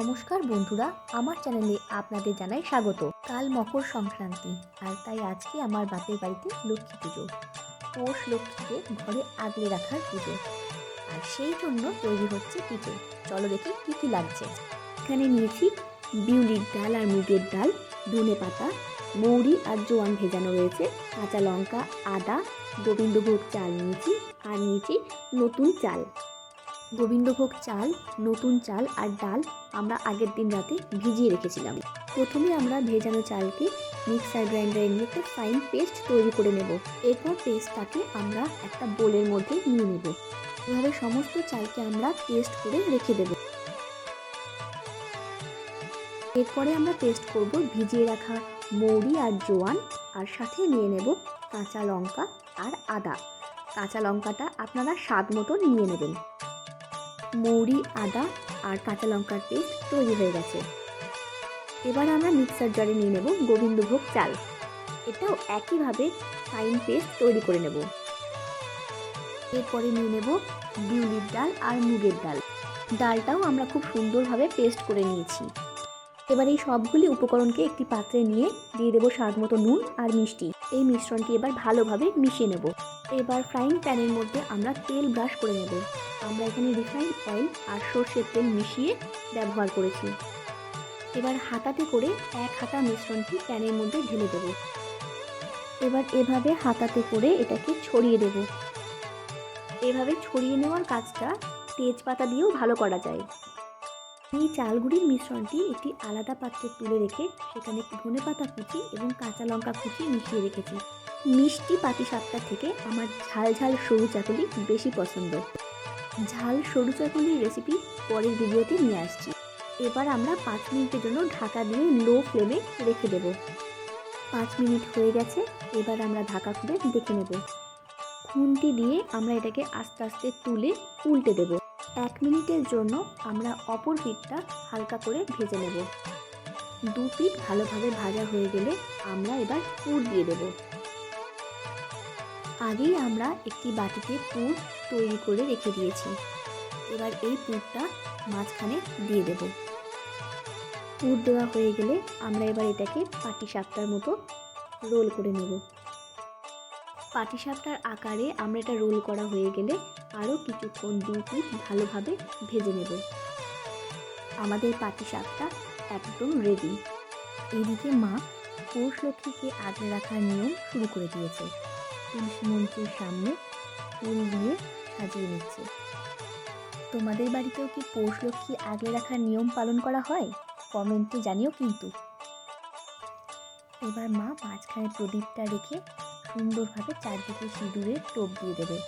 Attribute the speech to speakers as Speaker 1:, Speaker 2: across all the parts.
Speaker 1: নমস্কার বন্ধুরা, আমার চ্যানেলে আপনাদের জানাই স্বাগত। কাল মকর সংক্রান্তি, আর তাই আজকে আমার বাপের বাড়িতে লক্ষ্মী পুজো। পৌষ লক্ষ্মীকে ঘরে আগলে রাখার পুজো। আর সেই জন্য তৈরি হচ্ছে পিঠে। চলো দেখি কী কী লাগছে। এখানে নিয়েছি বিউলির ডাল আর মুগের ডাল, ধনে পাতা, মৌরি আর জোয়ান ভেজানো রয়েছে, কাঁচা লঙ্কা, আদা, গোবিন্দভোগ চাল নিয়েছি, আর নিয়েছি নতুন চাল। গোবিন্দভোগ চাল, নতুন চাল আর ডাল আমরা আগের দিন রাতে ভিজিয়ে রেখেছিলাম। প্রথমে আমরা ভেজানো চালকে মিক্সার গ্রাইন্ডারে নিয়ে একটা ফাইন পেস্ট তৈরি করে নেব। এরপর পেস্টটাকে আমরা একটা বোলের মধ্যে নিয়ে নেব। এভাবে সমস্ত চালকে আমরা পেস্ট করে রেখে দেব। এরপরে আমরা পেস্ট করব ভিজিয়ে রাখা মৌরি আর জোয়ান আর সাথে নিয়ে নেব কাঁচা লঙ্কা আর আদা। কাঁচা লঙ্কাটা আপনারা স্বাদ মতো নিয়ে নেবেন। মৌরি, আদা আর কাঁচা লঙ্কার পেস্ট তৈরি হয়ে গেছে। এবার আমরা মিক্সার জারে নিয়ে নেব গোবিন্দভোগ চাল। এটাও একইভাবে ফাইন পেস্ট তৈরি করে নেব। এরপরে নিয়ে নেব বিউলির ডাল আর মুগের ডাল। ডালটাও আমরা খুব সুন্দরভাবে পেস্ট করে নিয়েছি। এবার এই সবগুলি উপকরণকে একটি পাত্রে নিয়ে দিয়ে দেবো স্বাদ মতো নুন আর মিষ্টি। এই মিশ্রণটি এবার ভালোভাবে মিশিয়ে নেব। এবার ফ্রাইং প্যানের মধ্যে আমরা তেল ব্রাশ করে নেব। আমরা এখানে রিফাইন অয়েল আর সর্ষের তেল মিশিয়ে ব্যবহার করেছি। এবার হাতাতে করে এক হাতা মিশ্রণটি প্যানের মধ্যে ঢেলে দেব। এবার এভাবে হাতাতে করে এটাকে ছড়িয়ে দেব। এভাবে ছড়িয়ে নেওয়ার কাজটা তেজপাতা দিয়েও ভালো করা যায়। এই চালগুড়ির মিশ্রণটি একটি আলাদা পাত্রে তুলে রেখে সেখানে ধনে পাতা কুচি এবং কাঁচা লঙ্কা কুচি মিশিয়ে রেখেছি। মিষ্টি পাটিসাপটা থেকে আমার ঝাল ঝাল সরু চাকুলি বেশি পছন্দ। ঝাল সরু চাকুলির রেসিপি পরের ভিডিওতে নিয়ে আসছি। এবার আমরা পাঁচ মিনিটের জন্য ঢাকা দিয়ে লো ফ্লেমে রেখে দেব। পাঁচ মিনিট হয়ে গেছে, এবার আমরা ঢাকা খুলে দেখে নেব। খুন্তি দিয়ে আমরা এটাকে আস্তে আস্তে তুলে উল্টে দেব। মিনিটের জন্য আমরা অপর পিঠটা হালকা করে ভেজে নেব। দু পিঠ ভালোভাবে ভাজা হয়ে গেলে আমরা এবার পুর দিয়ে দেব। আগেই আমরা একটি বাটিতে পুর তৈরি করে রেখে দিয়েছি। এবার এই পুরটা মাঝখানে দিয়ে দেব। পুর দেওয়া হয়ে গেলে আমরা এবার এটাকে পাটিসাপটার মতো রোল করে নেব। পাটিসাপটার আকারে আমরা এটা রোল করা হয়ে গেলে আরও কিছুক্ষণ দু ভালোভাবে ভেজে নেব। আমাদের পাটিসাপটা একদম রেডি এদিকে মা পৌষ লক্ষ্মীকে আগলে রাখার নিয়ম শুরু করে দিয়েছে। তুলসী মঞ্চের সামনে ফুল দিয়ে সাজিয়ে নিচ্ছে। তোমাদের বাড়িতেও কি পৌষ লক্ষ্মী আগলে রাখার নিয়ম পালন করা হয়? কমেন্টে জানিও কিন্তু। এবার মা মাঝখানে প্রদীপটা রেখে সুন্দরভাবে চারদিকে সিঁদুরের টোপ দিয়ে দেবে।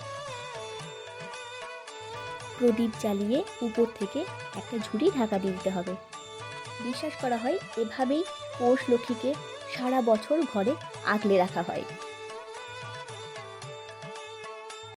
Speaker 1: প্রদীপ জ্বালিয়ে উপর থেকে একটা ঝুড়ি ঢাকা দিতে হবে। বিশ্বাস করা হয়, এভাবেই পৌষ লক্ষ্মীকে সারা বছর ঘরে আগলে রাখা হয়।